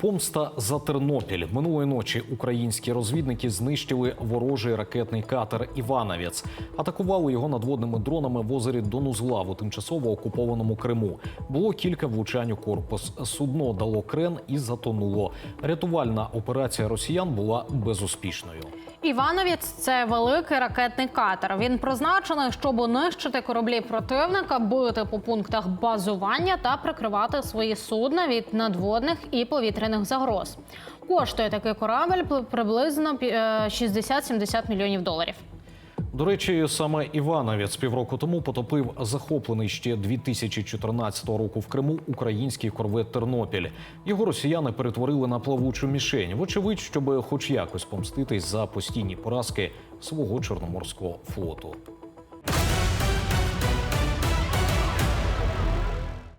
Помста за Тернопіль минулої ночі українські розвідники знищили ворожий ракетний катер Івановець. Атакували його надводними дронами в озері Донузлав у тимчасово окупованому Криму. Було кілька влучань у корпус. Судно дало крен і затонуло. Рятувальна операція росіян була безуспішною. Івановець це великий ракетний катер. Він призначений, щоб нищити кораблі противника, бити по пунктах базування та прикривати свої судна від надводних і повітряних загроз. Коштує такий корабель приблизно пі- е, 60-70 мільйонів доларів. До речі, саме Івановець півроку тому потопив захоплений ще 2014 року в Криму український корвет Тернопіль. Його росіяни перетворили на плавучу мішень. Вочевидь, щоб хоч якось помститись за постійні поразки свого чорноморського флоту.